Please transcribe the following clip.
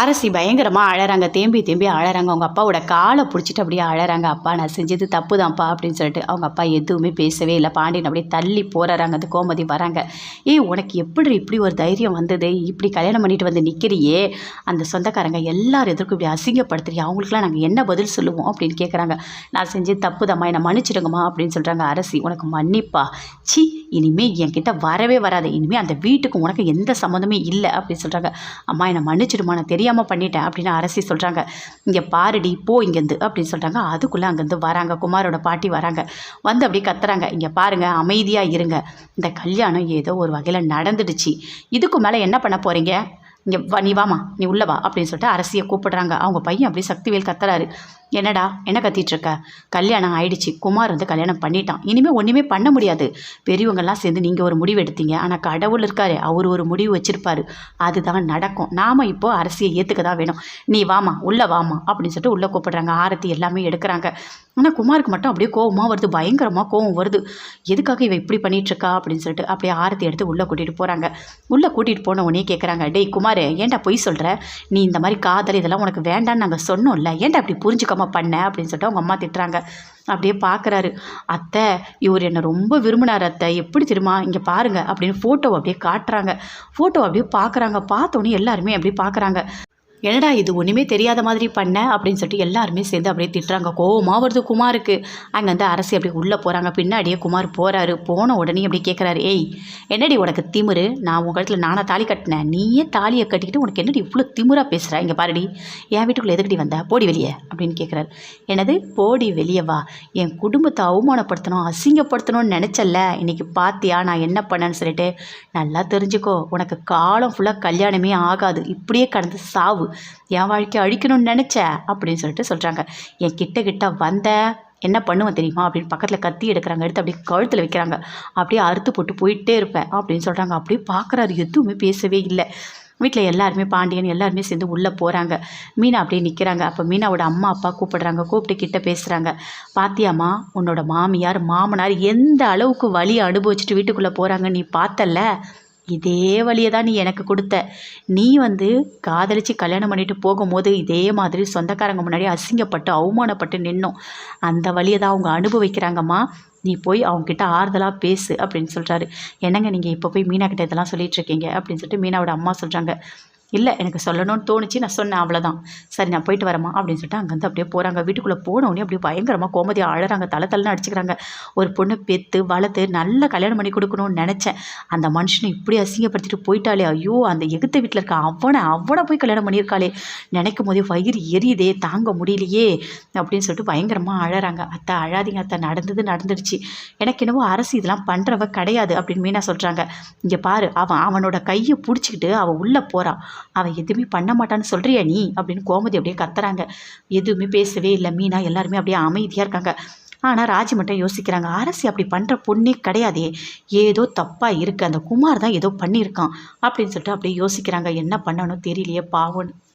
அரசி பயங்கரமாக அழறாங்க. தேம்பி தேம்பி அழறாங்க. அவங்க அப்பாவோட காலை பிடிச்சிட்டு அப்படியே அழறாங்க. அப்பா நான் செஞ்சது தப்பு தான்ப்பா அப்படின்னு சொல்லிட்டு அவங்க அப்பா எதுவுமே பேசவே இல்லை. பாண்டியன் அப்படியே தள்ளி போறாங்க அந்த கோமதி வராங்க. ஏய் உனக்கு எப்படி இப்படி ஒரு தைரியம் வந்தது? இப்படி கல்யாணம் பண்ணிட்டு வந்து நிற்கிறியே அந்த சொந்தக்காரங்க எல்லாரும் எதற்கும் இப்படி அசிங்கப்படுத்துறியா? அவங்களுக்குலாம் நாங்கள் என்ன பதில் சொல்லுவோம்? அப்படின்னு கேட்குறாங்க நான் செஞ்சது தப்பு தாம்மா என்னை மன்னிச்சிடுங்கம்மா அப்படின்னு சொல்கிறாங்க அரசி. உனக்கு மன்னிப்பா. சி இனிமேல் என்கிட்ட வரவே வராது. இனிமேல் அந்த வீட்டுக்கு உனக்கு எந்த சம்மந்தமே இல்லை அப்படின்னு சொல்கிறாங்க அம்மா என்னை மன்னிச்சிடுமா நான் தெரியாமல் பண்ணிட்டேன் அப்படின்னு அரசி சொல்கிறாங்க இங்கே பாருடி போ இங்கேருந்து அப்படின்னு சொல்கிறாங்க அதுக்குள்ளே அங்கேருந்து வராங்க. குமாரோட பாட்டி வராங்க. வந்து அப்படியே கத்துறாங்க. இங்கே பாருங்கள் அமைதியாக இருங்க. இந்த கல்யாணம் ஏதோ ஒரு வகையில் நடந்துடுச்சு. இதுக்கு மேலே என்ன பண்ண போகிறீங்க இங்கே வா நீ வாமா நீ உள்ளே வா அப்படின்னு சொல்லிட்டு அரசியை கூப்பிடுறாங்க. அவங்க பையன் அப்படியே சக்திவேல் கத்துறாரு. என்னடா என்ன கத்திட்டு இருக்க? கல்யாணம் ஆயிடுச்சு. குமார் வந்து கல்யாணம் பண்ணிட்டான். இனிமேல் ஒன்றுமே பண்ண முடியாது. பெரியவங்கெல்லாம் சேர்ந்து நீங்கள் ஒரு முடிவு எடுத்தீங்க. ஆனால் கடவுள் இருக்காரு. அவர் ஒரு முடிவு வச்சிருப்பாரு. அதுதான் நடக்கும். நாம் இப்போ அரசியை ஏற்றுக்க தான் வேணும். நீ வாமா உள்ளே வாமா அப்படின்னு சொல்லிட்டு உள்ளே கூப்பிடுறாங்க. ஆரத்தி எல்லாமே எடுக்கிறாங்க. ஆனால் குமாருக்கு மட்டும் அப்படியே கோவமாக வருது. பயங்கரமாக கோவம் வருது. எதுக்காக இவ இப்படி பண்ணிகிட்ருக்கா இருக்கா அப்படின்னு சொல்லிட்டு அப்படியே ஆரத்தி எடுத்து உள்ளே கூட்டிகிட்டு போகிறாங்க உள்ளே கூட்டிகிட்டு போன உடனே கேட்குறாங்க டேய் குமார் ஏன்டா பொய் சொல்கிற நீ இந்த மாதிரி காதல் இதெல்லாம் உனக்கு வேண்டான்னு நாங்கள் சொன்னோம்ல ஏன்டா அப்படி புரிஞ்சுக்காம பண்ண? அப்படின்னு சொல்லிட்டு அவங்க அம்மா திட்டுறாங்க. அப்படியே பார்க்குறாரு அத்தை இவர் என்னை ரொம்ப விரும்பினார் அத்தை. எப்படி தெரியுமா? இங்கே பாருங்க அப்படின்னு ஃபோட்டோ அப்படியே காட்டுறாங்க. ஃபோட்டோ அப்படியே பார்க்குறாங்க பார்த்தோன்னே எல்லாருமே அப்படியே பார்க்குறாங்க என்னடா இது ஒன்றுமே தெரியாத மாதிரி பண்ண? அப்படின்னு சொல்லிட்டு எல்லாருமே சேர்ந்து அப்படியே திட்டுறாங்க. கோவமாக வருது குமாருக்கு. அங்கே வந்து அரசி அப்படியே உள்ளே போகிறாங்க பின்னாடியே குமார் போகிறாரு போன உடனே அப்படி கேட்குறாரு ஏய் என்னடி உனக்கு திமிரு? நான் உங்கள் இடத்துல நானாக தாலி கட்டினேன் நீயே தாலியை கட்டிக்கிட்டு உனக்கு என்னடி இவ்வளோ திமிராக பேசுகிறா இங்கே பாருடி. என் வீட்டுக்குள்ளே எதுக்கடி வந்த? போடி வெளியே. அப்படின்னு கேட்குறாரு என்னது? போடி வெளியே வா. என் குடும்பத்தை அவமானப்படுத்தணும் அசிங்கப்படுத்தணும்னு நினச்சல்ல. இன்றைக்கி பார்த்தியா நான் என்ன பண்ணேன்னு சொல்லிட்டு நல்லா தெரிஞ்சுக்கோ. உனக்கு காலம் ஃபுல்லாக கல்யாணமே ஆகாது. இப்படியே கடந்து சாவு. என் வாழ்க்கையை அழிக்கணும்னு நினச்ச அப்படின்னு சொல்லிட்டு சொல்கிறாங்க என் கிட்ட கிட்ட வந்த என்ன பண்ணுவேன் தெரியுமா? அப்படின்னு பக்கத்தில் கத்தி எடுக்கிறாங்க. எடுத்து அப்படியே கழுத்தில் வைக்கிறாங்க. அப்படியே அறுத்து போட்டு போயிட்டே இருப்பேன் அப்படின்னு சொல்கிறாங்க அப்படியே பார்க்குறாரு எதுவுமே பேசவே இல்லை. வீட்டில் எல்லாருமே பாண்டியன் எல்லாருமே சேர்ந்து உள்ளே போகிறாங்க மீனா அப்படியே நிற்கிறாங்க அப்போ மீனாவோட அம்மா அப்பா கூப்பிடுறாங்க. கூப்பிட்டு கிட்ட பேசுகிறாங்க பாத்தியாம்மா உன்னோட மாமியார் மாமனார் எந்த அளவுக்கு வழி அனுபவிச்சுட்டு வீட்டுக்குள்ளே போகிறாங்க நீ பார்த்தல்ல? இதே வழியை தான் நீ எனக்கு கொடுத்த. நீ வந்து காதலிச்சு கல்யாணம் பண்ணிட்டு போகும்போது இதே மாதிரி சொந்தக்காரங்க முன்னாடி அசிங்கப்பட்டு அவமானப்பட்டு நின்னோம். அந்த வழியை தான் அவங்க அனுபவிக்கிறாங்கம்மா. நீ போய் அவங்கக்கிட்ட ஆறுதலாக பேசு அப்படின்னு சொல்கிறாரு என்னங்க நீங்கள் இப்போ போய் மீனாக்கிட்ட இதெல்லாம் சொல்லிட்டு இருக்கீங்க அப்படின்னு சொல்லிட்டு மீனாவோட அம்மா சொல்கிறாங்க இல்லை எனக்கு சொல்லணும்னு தோணுச்சு நான் சொன்னேன் அவ்வளோதான் சரி நான் போயிட்டு வரமா அப்படின்னு சொல்லிட்டு அங்கேருந்து அப்படியே போகிறாங்க வீட்டுக்குள்ளே போனோடனே அப்படியே பயங்கரமாக கோமதி அழறாங்க. தலை தலைன்னு அடிச்சுக்கிறாங்க. ஒரு பொண்ணை பெற்று வளர்த்து நல்ல கல்யாணம் பண்ணி கொடுக்கணும்னு நினச்சேன். அந்த மனுஷனை இப்படி அசிங்கப்படுத்திட்டு போயிட்டாலே ஐயோ அந்த எகுத்த வீட்டில் இருக்க அவனை அவனை போய் கல்யாணம் பண்ணியிருக்காளே. நினைக்கும் போதே வயிறு எரியுதே தாங்க முடியலையே அப்படின்னு சொல்லிட்டு பயங்கரமாக அழறாங்க. அத்தை அழாதீங்க அத்தை நடந்தது நடந்துடுச்சு. எனக்கு என்னவோ அரசு இதெல்லாம் பண்ணுறவ கிடையாது அப்படின்னு மீனா சொல்கிறாங்க இங்கே பாரு அவன் அவனோட கையை பிடிச்சிக்கிட்டு அவள் உள்ளே போகிறான் அவன் எதுவுமே பண்ண மாட்டான்னு சொல்கிறியா நீ? அப்படின்னு கோமதி அப்படியே கத்துறாங்க. எதுவுமே பேசவே இல்லை. மீனா எல்லாருமே அப்படியே அமைதியாக இருக்காங்க. ஆனால் ராஜி மட்டும் யோசிக்கிறாங்க அரசி அப்படி பண்ணுற பொண்ணே கிடையாதே. ஏதோ தப்பாக இருக்குது அந்த குமார் தான் ஏதோ பண்ணியிருக்கான். அப்படின்னு சொல்லிட்டு அப்படியே யோசிக்கிறாங்க. என்ன பண்ணணும் தெரியலையே பாவம்னு